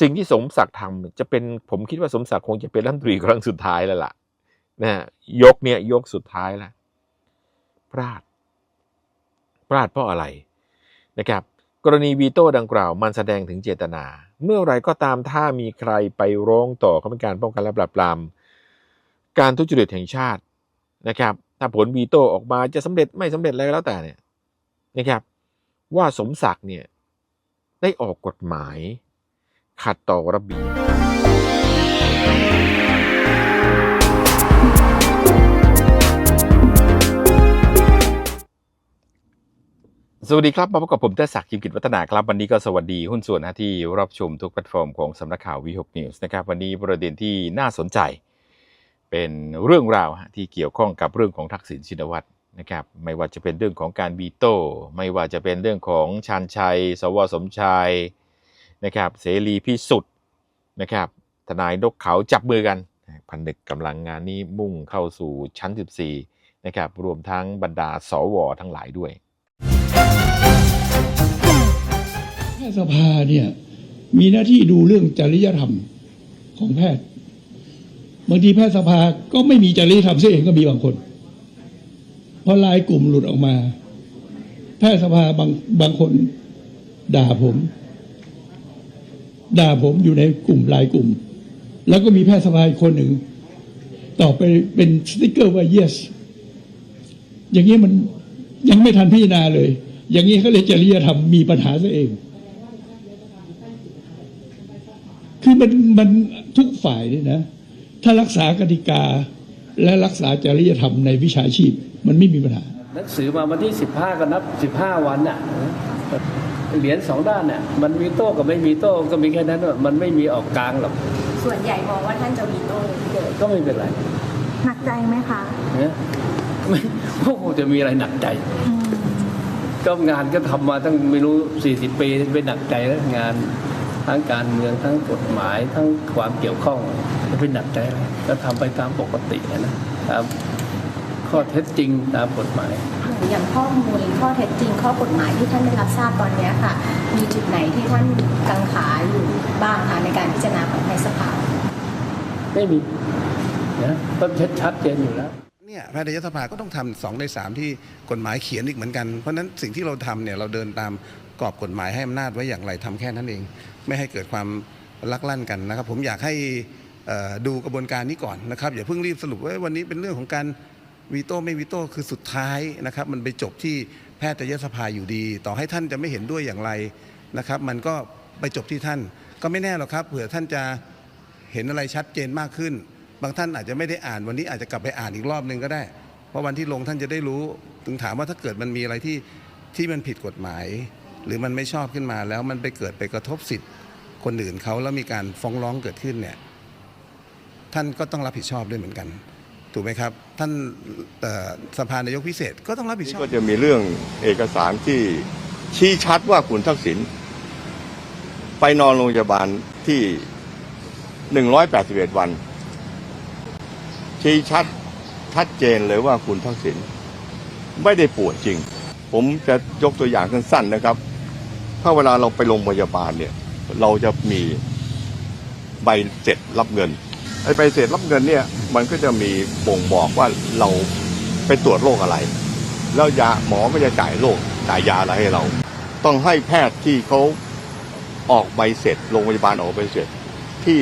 สิ่งที่สมศักดิ์ทำจะเป็นผมคิดว่าสมศักดิ์คงจะเป็นรัฐมนตรีครั้งสุดท้ายแล้วล่ะนะฮะยกเนี่ยยกสุดท้ายแล้วพลาดพลาดเพราะอะไรนะครับ กรณีวีโต้ดังกล่าวมันแสดงถึงเจตนา เมื่อไรก็ตามถ้ามีใครไปร้องต่อคณะกรรมการป้องกันและปราบปรามการทุจริตแห่งชาตินะครับ ถ้าผลวีโต้ออกมาจะสำเร็จไม่สำเร็จอะไรก็แล้วแต่เนี่ยนะครับ ว่าสมศักดิ์เนี่ยได้ออกกฎหมาย ขัดต่อระเบียบสวัสดีครับ มาพบกับผมเต้ศักดิ์กิมกิจวัฒนาครับ วันนี้ก็สวัสดีหุ้นส่วนนะที่รับชมทุกแพลตฟอร์มของสำนักข่าววีหกนิวส์นะครับ วันนี้ประเด็นที่น่าสนใจ เป็นเรื่องราวที่เกี่ยวข้องกับเรื่องของทักษิณชินวัตรนะครับ ไม่ว่าจะเป็นเรื่องของการบีโต้ไม่ว่าจะเป็นเรื่องของชาญชัย สวสมชาย นะครับเสรีพิสุทธิ์นะครับทนายนกเขาจับมือกันพันนึกกำลังงานนี้มุ่งเข้าสู่ชั้น 14นะครับรวมทั้งบรรดาสวทั้งหลายด้วยแพทยสภาเนี่ยมีหน้าที่ดูเรื่องจริยธรรมของแพทย์บางทีแพทยสภาก็ไม่มีจริยธรรมเสียเองก็มีบางคน เพราะลายกลุ่มหลุดออกมา แพทยสภาบางบางคนด่าผม ด่าผมอยู่ในกลุ่มลายกลุ่ม แล้วก็มีแพทย์สภาอีกคนหนึ่งตอบไปเป็นสติกเกอร์ว่า yes อย่างนี้มันยังไม่ทันพิจารณาเลย อย่างนี้เขาเลยจริยธรรมมีปัญหาซะเอง คือมันมันทุกฝ่ายเนี่ยนะ ถ้ารักษากติกาและรักษาจริยธรรมในวิชาชีพ มันไม่มีปัญหา หนังสือมาวันที่15ก็นับ15วันน่ะ เหรียญสองด้านน่ะมันมีโต้กับไม่มีโต้ก็มีแค่นั้นน่ะมันไม่มีออกกลางหรอกส่วนใหญ่มองว่าท่านจะวีโต้เลยก็ไม่เป็นไรหนักใจไหมคะนะไม่ก็คงจะมีอะไรหนักใจอืมก็งานก็ทำมาตั้งไม่รู้40ปีเป็นหนักใจแล้วงานทั้งการเมืองทั้งกฎหมายทั้งความเกี่ยวข้องจะเป็นหนักใจอะไรก็ทำไปตามปกตินะครับข้อเท็จจริงตามกฎหมาย อย่างข้อมูลข้อเท็จจริง ข้อกฎหมายที่ท่านได้รับทราบตอนเนี้ยค่ะ มีจุดไหนที่ท่านกังขาอยู่บ้างคะในการพิจารณาของไทยสภาไม่มีนะก็ชัดชัดเจนอยู่แล้วเนี่ยแพทยสภาก็ต้องทำสองในสามที่กฎหมายเขียนอีกเหมือนกัน เพราะฉะนั้นสิ่งที่เราทำเนี่ยเราเดินตามกรอบกฎหมายให้อำนาจไว้อย่างไรทำแค่นั้นเอง ไม่ให้เกิดความลักลั่นกันนะครับ ผมอยากให้เอ่อดูกระบวนการนี้ก่อนนะครับอย่าเพิ่งรีบสรุปว่าวันนี้เป็นเรื่องของการ วีโต้ไม่วีโต้คือสุดท้ายนะครับ มันไปจบที่แพทยสภาอยู่ดี ต่อให้ท่านจะไม่เห็นด้วยอย่างไรนะครับ มันก็ไปจบที่ท่าน ก็ไม่แน่หรอกครับ เผื่อท่านจะเห็นอะไรชัดเจนมากขึ้น บางท่านอาจจะไม่ได้อ่านวันนี้อาจจะกลับไปอ่านอีกรอบหนึ่งก็ได้ เพราะวันที่ลงท่านจะได้รู้ถึงถามว่าถ้าเกิดมันมีอะไรที่ที่มันผิดกฎหมาย หรือมันไม่ชอบขึ้นมาแล้วมันไปเกิดไปกระทบสิทธิ์ คนอื่นเขาแล้วมีการฟ้องร้องเกิดขึ้นเนี่ยท่านก็ต้องรับผิดชอบด้วยเหมือนกัน ถูกไหมครับ ท่านสภานายกพิเศษก็ต้องรับผิดชอบ ก็จะมีเรื่องเอกสารที่ชี้ชัดว่าคุณทักษิณไปนอนโรงพยาบาลที่ 181 วัน ชี้ชัดชัดเจนเลยว่าคุณทักษิณไม่ได้ป่วยจริง ผมจะยกตัวอย่างสั้นๆนะครับ ถ้าเวลาเราไปโรงพยาบาลเนี่ย เราจะมีใบเสร็จรับเงิน ไอ้ใบเสร็จรับเงินเนี่ย มันก็จะมีบ่งบอกว่าเราไปตรวจโรคอะไร แล้วยาหมอก็จะจ่ายโรคจ่ายยาอะไรให้เรา ต้องให้แพทย์ที่เขาออกใบเสร็จโรงพยาบาลออกใบเสร็จที่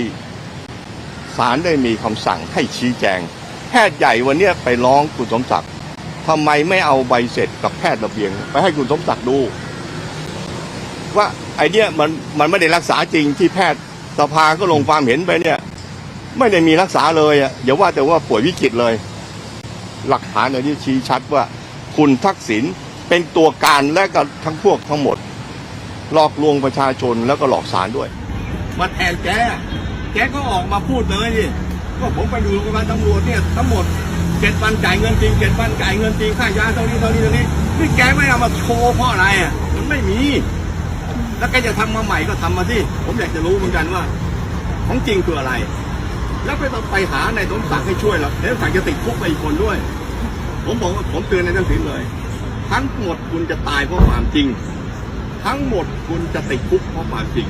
ศาลได้มีคำสั่งให้ชี้แจง แพทย์ใหญ่วันเนี้ยไปร้องคุณสมศักดิ์ทำไมไม่เอาใบเสร็จกับแพทย์ระเบียง ไปให้คุณสมศักดิ์ดู ว่าไอเนี้ยมันมันไม่ได้รักษาจริงที่แพทย์สภาก็ลงความเห็นไปเนี่ย ไม่ได้มีรักษาเลยอะอย่าว่าแต่ว่าป่วยวิกฤตเลย หลักฐานอันนี้ชี้ชัดว่า คุณทักษิณเป็นตัวการและก็ทั้งพวกทั้งหมด หลอกลวงประชาชนแล้วก็หลอกศาลด้วย มาแทนแกแกก็ออกมาพูดเลยนี่ก็ผมไปดูโรงพยาบาลตำรวจเนี่ยทั้งหมดเจ็ดวันจ่ายเงินจริงเจ็ดวันจ่ายเงินจริงค่ายาเท่านี้เท่านี้เท่านี้นี่แกไม่เอามาโชว์เพราะอะไรอะมันไม่มี แล้วแกจะทำมาใหม่ก็ทำมาที่ผมอยากจะรู้เหมือนกันว่า ของจริงคืออะไร แล้วไปต้องไปหาในสมศักดิ์ให้ช่วยหรอกในายสมศักดิ์จะติดคุกไปอีกคนด้วย ผมบอกว่าผมเตือนในทักษิณเลย ทั้งหมดคุณจะตายเพราะความจริง ทั้งหมดคุณจะติดคุกเพราะความจริง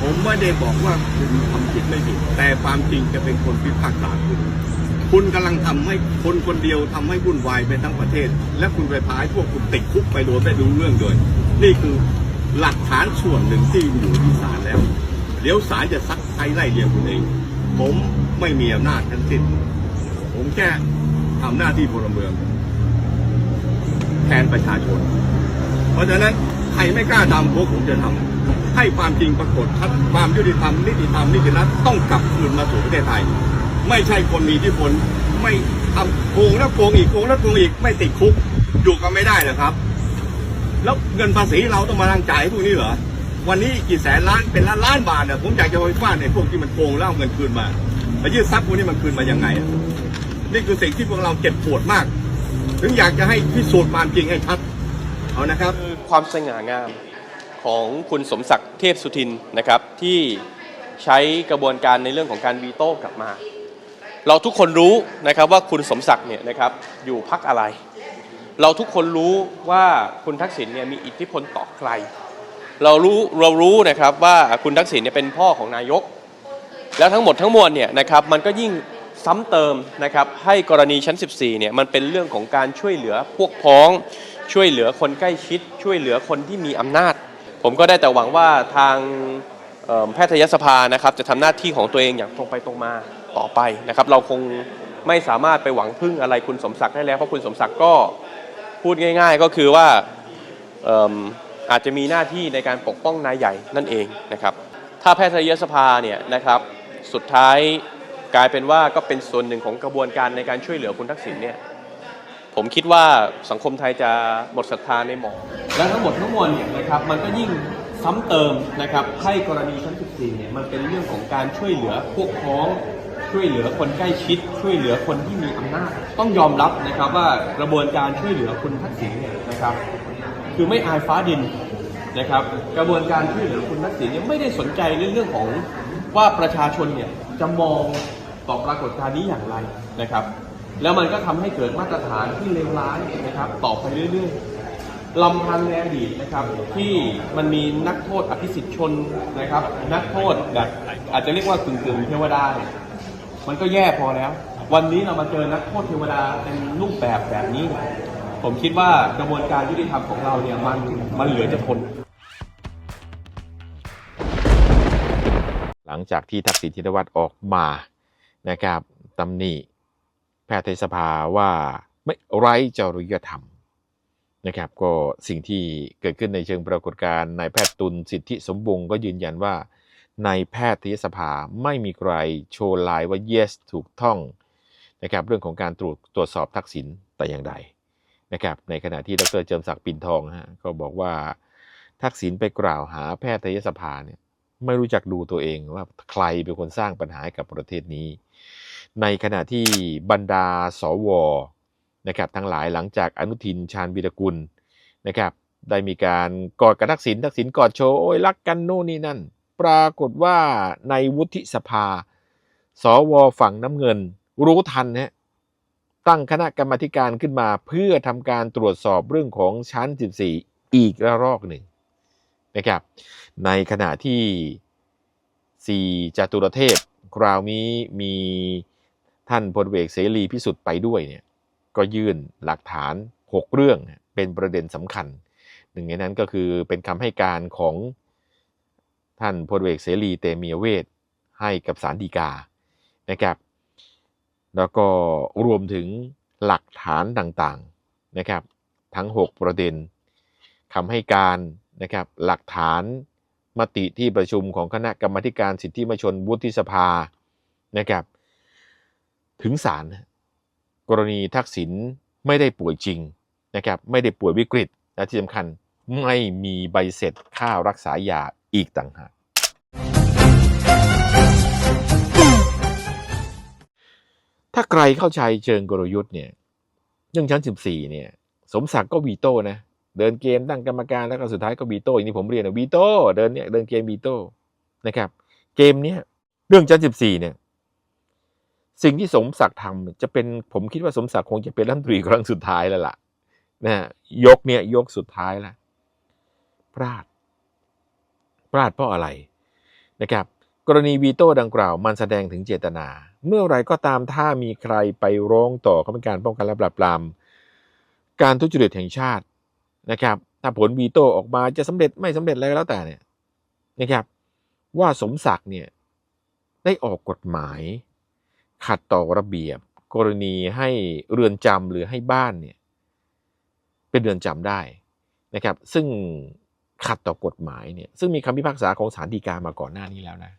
ผมไม่ได้บอกว่าคุณทำผิดไม่ผิดแต่ความจริงจะเป็นคนพิพากษาคุณคุณกำลังทำให้คนคนเดียวทำให้วุ่นวายไปทั้งประเทศ และคุณไปพายพวกคุณติดคุกไปโดยไม่รู้เรื่องเลยนี่คือหลักฐานส่วนหนึ่งที่อยู่ที่ศาลแล้ว เดี๋ยวศาลจะซักไซไล่เรียงคุณเอง ผมไม่มีอำนาจทั้งสิ้น ผมแค่ทำหน้าที่พลเมือง แทนประชาชน เพราะฉะนั้นใครไม่กล้าทำพวกผมจะทำให้ความจริงปรากฏชัดความยุติธรรมนิติธรรมนิติรัฐต้องกลับคืนมาสู่ประเทศไทย ไม่ใช่คนมีทธิพลไม่ทำโกงแล้วโกงอีกโกงแล้วโกงอีกไม่ติดคุกอยู่กันไม่ได้หรอครับ แล้วเงินภาษีเราต้องมาลังจ่ายให้พวกนี้เหรอ วันนี้กี่แสนล้านเป็นล้านล้านบาทเนี่ยผมอยากจะไปฟาดในพวกที่มันโกงแล้วเอาเงินคืนมาไปยืดทรัพย์พวกนี้มันคืนมายังไงนี่คือสิ่งที่พวกเราเจ็บปวดมาก ถึงอยากจะให้พิสูจน์ความจริงให้ชัดเอานะครับคือความสง่างามของคุณสมศักดิ์เทพสุทินนะครับที่ใช้กระบวนการในเรื่องของการวีโต้กลับมา เราทุกคนรู้นะครับว่าคุณสมศักดิ์เนี่ยนะครับอยู่พักอะไร เราทุกคนรู้ว่าคุณทักษิณเนี่ยมีอิทธิพลต่อใคร เรารู้เรารู้นะครับว่าคุณทักษิณเนี่ยเป็นพ่อของนายก แล้วทั้งหมดทั้งมวลเนี่ยนะครับมันก็ยิ่งซ้ำเติมนะครับให้กรณีชั้น 14เนี่ยมันเป็นเรื่องของการช่วยเหลือพวกพ้อง ช่วยเหลือคนใกล้ชิด ช่วยเหลือคนที่มีอำนาจ ผมก็ได้แต่หวังว่าทางแพทยสภานะครับจะทำหน้าที่ของตัวเองอย่างตรงไปตรงมาต่อไปนะครับเราคงไม่สามารถไปหวังพึ่งอะไรคุณสมศักดิ์ได้แล้วเพราะคุณสมศักดิ์ก็พูดง่าย ๆ ก็คือว่า อาจจะมีหน้าที่ในการปกป้องนายใหญ่นั่นเองนะครับ ถ้าแพทยสภาเนี่ยนะครับสุดท้ายกลายเป็นว่าก็เป็นส่วนหนึ่งของกระบวนการในการช่วยเหลือคุณทักษิณเนี่ยผมคิดว่าสังคมไทยจะหมดศรัทธาในหมอ และทั้งหมดทั้งมวลเนี่ยนะครับมันก็ยิ่งซ้ำเติมนะครับให้กรณีชั้น 14 เนี่ยมันเป็นเรื่องของการช่วยเหลือพวกพ้องช่วยเหลือคนใกล้ชิด ช่วยเหลือคนที่มีอำนาจ ต้องยอมรับนะครับว่ากระบวนการช่วยเหลือคุณทักษิณเนี่ยนะครับ คือไม่อายฟ้าดินนะครับ กระบวนการช่วยเหลือคุณทักษิณเนี่ยไม่ได้สนใจในเรื่องของว่าประชาชนเนี่ยจะมองต่อปรากฏการณ์นี้อย่างไรนะครับ แล้วมันก็ทำให้เกิดมาตรฐานที่เลวร้ายนะครับ ต่อไปเรื่อยๆลำพังในอดีตนะครับ ที่มันมีนักโทษอภิสิทธิชนนะครับ นักโทษแบบอาจจะเรียกว่ากึ่งๆเทวดาเนี่ยมันก็แย่พอแล้ว วันนี้เรามาเจอนักโทษเทวดาเป็นรูปแบบแบบนี้ ผมคิดว่ากระบวนการยุติธรรมของเราเนี่ยมันมันเหลือจะทนหลังจากที่ทักษิณชินวัตรออกมานะครับตำหนิแพทยสภาว่าไม่ไร้จริยธรรมนะครับ ก็สิ่งที่เกิดขึ้นในเชิงปรากฏการณ์นายแพทย์ตุลสิทธิสมบงก็ยืนยันว่าในแพทยสภาไม่มีใครโชว์ลายว่า yes ถูกต้องนะครับเรื่องของการตรวจตรวจสอบทักษิณแต่อย่างใด นะครับในขณะที่ดรเจิมศักดิ์ปิ่นทองฮะก็บอกว่าทักษิณไปกล่าวหาแพทยสภาเนี่ยไม่รู้จักดูตัวเองว่าใครเป็นคนสร้างปัญหาให้กับประเทศนี้ ในขณะที่บรรดาสวนะครับทั้งหลายหลังจากอนุทินชาญวีรกุลนะครับได้มีการกอดกับทักษิณทักษิณกอดโชว์โอ้ยรักกันโน่นนี่นั่น ปรากฏว่าในวุฒิสภา สวฝั่งน้ำเงิน รู้ทันนะ ตั้งคณะกรรมธิการขึ้นมาเพื่อทำการตรวจสอบเรื่องของชั้น 14 อีกระลอกหนึ่งนะครับ ในขณะที่สี่จตุรเทพ คราวนี้มีท่านพลเอกเสรีพิสุทธิ์ไปด้วยเนี่ยก็ยื่นหลักฐาน 6 เรื่องเป็นประเด็นสำคัญ หนึ่งในนั้นก็คือเป็นคำให้การของท่านพลเอกเสรีเตมีเวทให้กับสารดีกานะครับ แล้วก็รวมถึงหลักฐานต่างๆนะครับ ทั้ง 6 ประเด็นคำให้การนะครับหลักฐานมติที่ประชุมของคณะกรรมการสิทธิมชนวุฒิสภานะครับ ถึงศาลกรณีทักษิณไม่ได้ป่วยจริงนะครับไม่ได้ป่วยวิกฤตและที่สำคัญไม่มีใบเสร็จค่ารักษายาอีกต่างหาก ถ้าใครเข้าใจเชิงกลยุทธ์เนี่ยเรื่องชั้น 14 เนี่ย สมศักดิ์ก็วีโต้นะเดินเกมตั้งกรรมการแล้วก็สุดท้ายก็บีโต้อย่างที่ผมเรียนนะบีโต้เดินเนี่ยเดินเกมบีโต้นะครับ เกมเนี้ยเรื่องจันสิบสี่เนี่ย สิ่งที่สมศักดิ์ทำจะเป็นผมคิดว่าสมศักดิ์คงจะเป็นรัฐมนตรีครั้งสุดท้ายแล้วล่ะนะฮะยกเนี่ยยกสุดท้ายแล้วพลาดพลาดเพราะอะไรนะครับ กรณีวีโต้ดังกล่าว มันแสดงถึงเจตนา เมื่อไรก็ตามถ้ามีใครไปร้องต่อกรรมการป้องกันและปราบปรามการทุจริตแห่งชาตินะครับ ถ้าผลวีโต้ออกมาจะสำเร็จไม่สำเร็จอะไรก็แล้วแต่เนี่ยนะครับ ว่าสมศักดิ์เนี่ยได้ออกกฎหมาย ขัดต่อระเบียบ กรณีให้เรือนจำหรือให้บ้านเนี่ยเป็นเรือนจำได้นะครับ ซึ่งขัดต่อกฎหมายเนี่ยซึ่งมีคำพิพากษาของศาลฎีกามาก่อนหน้านี้แล้วนะ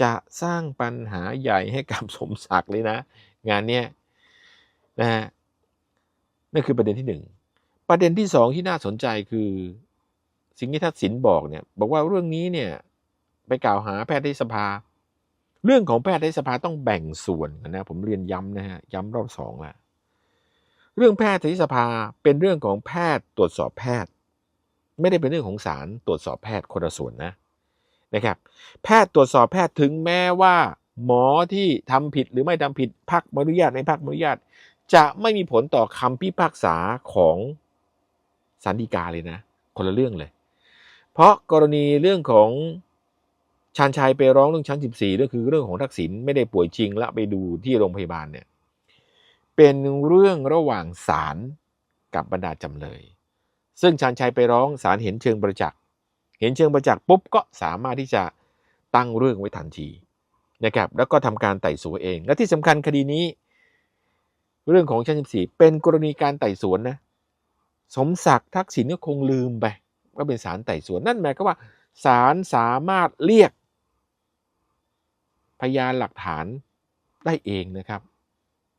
จะสร้างปัญหาใหญ่ให้กับสมศักดิ์เลยนะ งานเนี้ยนะฮะนั่นคือประเด็นที่หนึ่งประเด็นที่สองที่น่าสนใจคือ สิ่งที่ทักษิณบอกเนี่ย บอกว่าเรื่องนี้เนี่ยไปกล่าวหาแพทยสภา เรื่องของแพทยสภาต้องแบ่งส่วนนะ ผมเรียนย้ำนะฮะย้ำรอบสองล้วเรื่องแพทยสภาเป็นเรื่องของแพทย์ตรวจสอบแพทย์ ไม่ได้เป็นเรื่องของศาลตรวจสอบแพทย์คนละส่วนนะ นะครับ แพทย์ตรวจสอบแพทย์ถึงแม้ว่า หมอที่ทำผิดหรือไม่ทำผิดพักอนุญาตไม่พักอนุญาต จะไม่มีผลต่อคำพิพากษาของศาลฎีกาเลยนะ คนละเรื่องเลย เพราะกรณีเรื่องของชาญชัยไปร้องเรื่องชั้น 14ก็คือเรื่องของทักษิณไม่ได้ป่วยจริงและไปดูที่โรงพยาบาลเนี่ยเป็นเรื่องระหว่างศาลกับบรรดาจำเลย ซึ่งชาญชัยไปร้องศาลเห็นเชิงประจักษ์ เห็นเชิงประจักษ์ปุ๊บก็สามารถที่จะตั้งเรื่องไว้ทันทีนะครับแล้วก็ทำการไต่สวนเอง และที่สำคัญคดีนี้ เรื่องของชั้น14 เป็นกรณีการไต่สวนนะสมศักดิ์ทักษิณก็คงลืมไปว่าเป็นศาลไต่สวนนั่นหมายความว่าศาลสามารถเรียก พยานหลักฐานได้เองนะครับ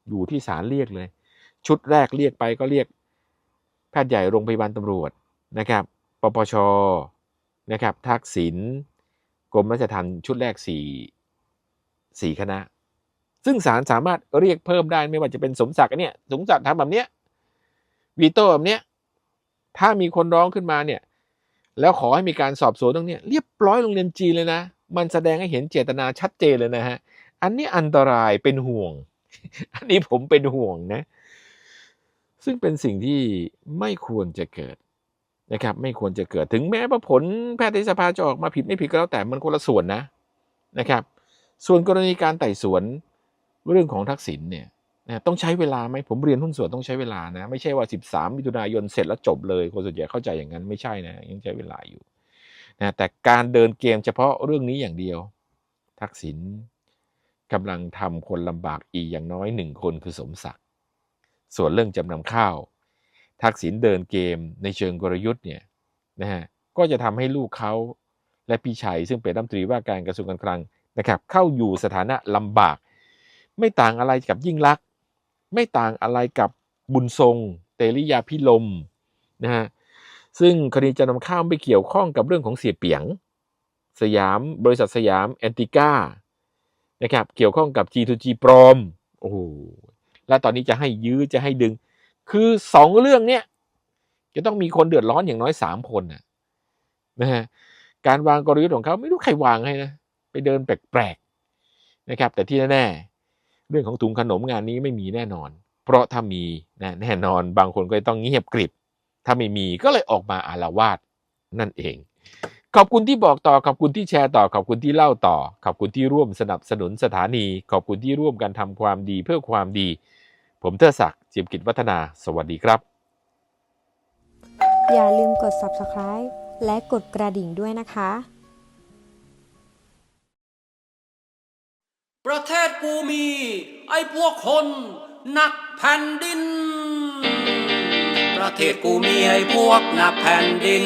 อยู่ที่ศาลเรียกเลย ชุดแรกเรียกไปก็เรียก แพทย์ใหญ่โรงพยาบาลตำรวจนะครับปปช นะครับทักษิณกรมราชทัณฑ์ชุดแรกสี่สี่คณะ ซึ่งศาลสามารถเรียกเพิ่มได้ไม่ว่าจะเป็นสมศักดิ์เนี่ยสมศักดิ์ทำแบบเนี้ยวีโต้แบบเนี้ยถ้ามีคนร้องขึ้นมาเนี่ยแล้วขอให้มีการสอบสวนตรงเนี้ยเรียบร้อยโรงเรียนจีนเลยนะ มันแสดงให้เห็นเจตนาชัดเจนเลยนะฮะ อันนี้อันตรายเป็นห่วง อันนี้ผมเป็นห่วงนะ ซึ่งเป็นสิ่งที่ไม่ควรจะเกิด นะครับไม่ควรจะเกิดถึงแม้ว่าผลแพทยสภาจะออกมาผิดไม่ผิดก็แล้วแต่มันคนละส่วนนะนะครับ ส่วนกรณีการไต่สวนเรื่องของทักษิณเนี่ยนะต้องใช้เวลาไหมผมเรียนหุ้นส่วนต้องใช้เวลานะไม่ใช่ว่า 13 มิถุนายนเสร็จแล้วจบเลยคนส่วนใหญ่เข้าใจอย่างนั้นไม่ใช่นะยังใช้เวลาอยู่นะแต่การเดินเกมเฉพาะเรื่องนี้อย่างเดียว ทักษิณกำลังทำคนลำบากอีกอย่างน้อยหนึ่งคนคือสมศักดิ์ส่วนเรื่องจำนำข้าว ทักษิณเดินเกมในเชิงกลยุทธ์เนี่ยนะฮะก็จะทำให้ลูกเขาและพี่ชัยซึ่งเป็นรัฐมนตรีว่าการกระทรวงการคลังนะครับเข้าอยู่สถานะลำบาก ไม่ต่างอะไรกับยิ่งลักษณ์ไม่ต่างอะไรกับบุญทรง เตริยาพิลมนะฮะซึ่งคดีจะนำข้าวไม่เกี่ยวข้องกับเรื่องของเสียเปียง สยามบริษัทสยามแอนติก้านะครับเกี่ยวข้องกับ G2G ปลอมโอ้โหแล้วตอนนี้จะให้ยื้อจะให้ดึง คือสองเรื่องเนี้ยจะต้องมีคนเดือดร้อนอย่างน้อยสามคนนะนะฮะการวางกลยุทธ์ของเขาไม่รู้ใครวางให้นะไปเดินแปลกๆนะครับ แต่ที่แน่ๆเรื่องของถุงขนมงานนี้ไม่มีแน่นอน เพราะถ้ามีนะแน่นอนบางคนก็ต้องเงียบกริบ ถ้าไม่มีก็เลยออกมาอาละวาดนั่นเอง ขอบคุณที่บอกต่อขอบคุณที่แชร์ต่อขอบคุณที่เล่าต่อ ขอบคุณที่ร่วมสนับสนุนสถานี ขอบคุณที่ร่วมกันทำความดีเพื่อความดี ผมเทอศักดิ เจียมกิจวัฒนา สวัสดีครับ อย่าลืมกด subscribe และกดกระดิ่งด้วยนะคะ ประเทศกูมี ไอ้พวกคนหนักแผ่นดิน ประเทศกูมีไอ้พวกหนักแผ่นดิน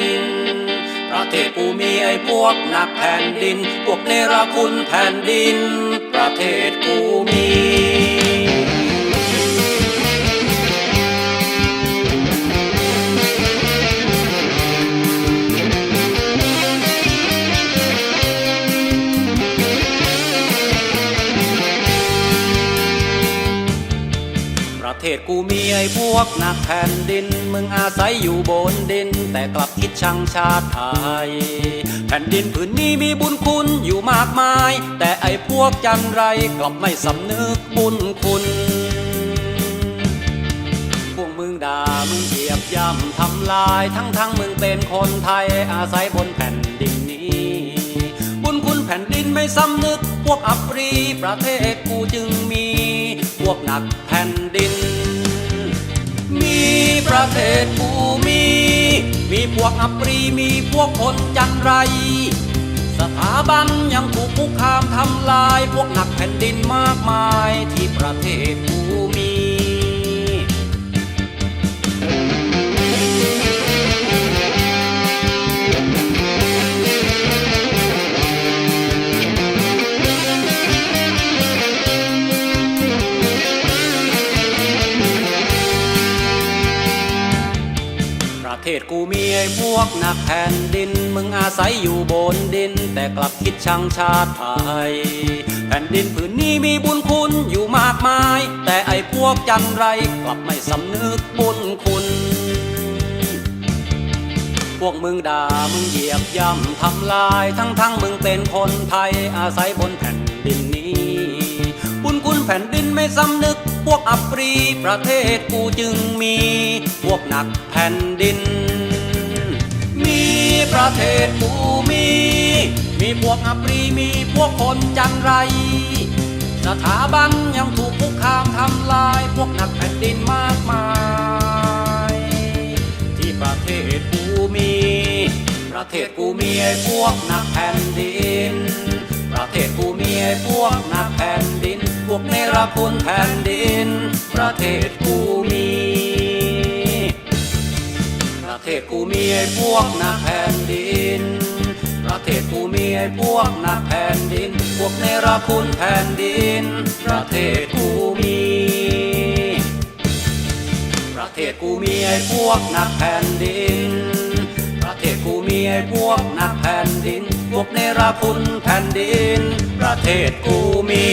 ประเทศกูมีไอ้พวกหนักแผ่นดิน พวกเนรคุณแผ่นดิน ประเทศกูมี ประเทศกูมีไอ้พวกหนักแผ่นดิน มึงอาศัยอยู่บนดิน แต่กลับคิดชังชาติไทย แผ่นดินผืนนี้มีบุญคุณอยู่มากมาย แต่ไอ้พวกจันไรกลับไม่สำนึกบุญคุณพวกมึงด่ามึงเหยียบย่ำทำลายทั้งทั้งๆมึงเป็นคนไทย อาศัยบนแผ่นดินนี้ บุญคุณแผ่นดินไม่สำนึก พวกอัปรีประเทศกูจึงมี พวกหนักแผ่นดิน ประเทศภูมิ มีพวกอัปรีมีพวกคนจันไร สถาบันยังถูกคุกคามทำลาย พวกหนักแผ่นดินมากมายที่ประเทศภูมี ทศกูมีไอ้พวกนักแผ่นดิน มึงอาศัยอยู่บนดิน แต่กลับคิดชังชาติไทยแผ่นดินผืนนี้มีบุญคุณอยู่มากมาย แต่ไอ้พวกจันไรกลับไม่สำนึกบุญคุณ พวกมึงด่ามึงเหยียบย่ำทำลายทั้งทั้งๆมึงเป็นคนไทยอาศัยบนแผ่นดินนี้ บุญคุณแผ่นดินไม่สำนึก พวกอัปรีประเทศกูจึงมี พวกหนักแผ่นดิน มีประเทศกูมีมีพวกอัปรีมีพวกคนจันไร สถาบันยังถูกคุกคามทำลาย พวกหนักแผ่นดินมากมาย ที่ประเทศกูมีประเทศกูมีไอ้พวกหนักแผ่นดิน ประเทศกูมีไอ้พวกหนักแผ่นดิน พวกเนรคุณแผ่นดิน ประเทศกูมี ทศกูมีไอ้พวกนักแผ่นดิน ประเทศกูมีไอ้พวกนักแผ่นดิน พวกเนรคุณแผ่นดิน ประเทศกูมี ประเทศกูมีไอ้พวกนักแผ่นดิน ประเทศกูมีไอ้พวกนักแผ่นดิน พวกเนรคุณแผ่นดิน ประเทศกูมี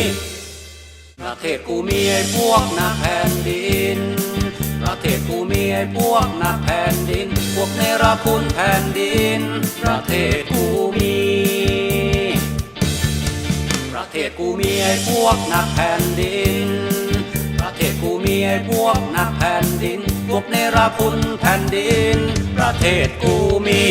ประเทศกูมีไอ้พวกนักแผ่นดิน ประเทศกูมีไอ้พวกนักแผ่นดิน พวกเนรคุณแผ่นดิน ประเทศกูมี ประเทศกูมีไอ้พวกนักแผ่นดิน ประเทศกูมีไอ้พวกนักแผ่นดิน พวกเนรคุณแผ่นดิน ประเทศกูมี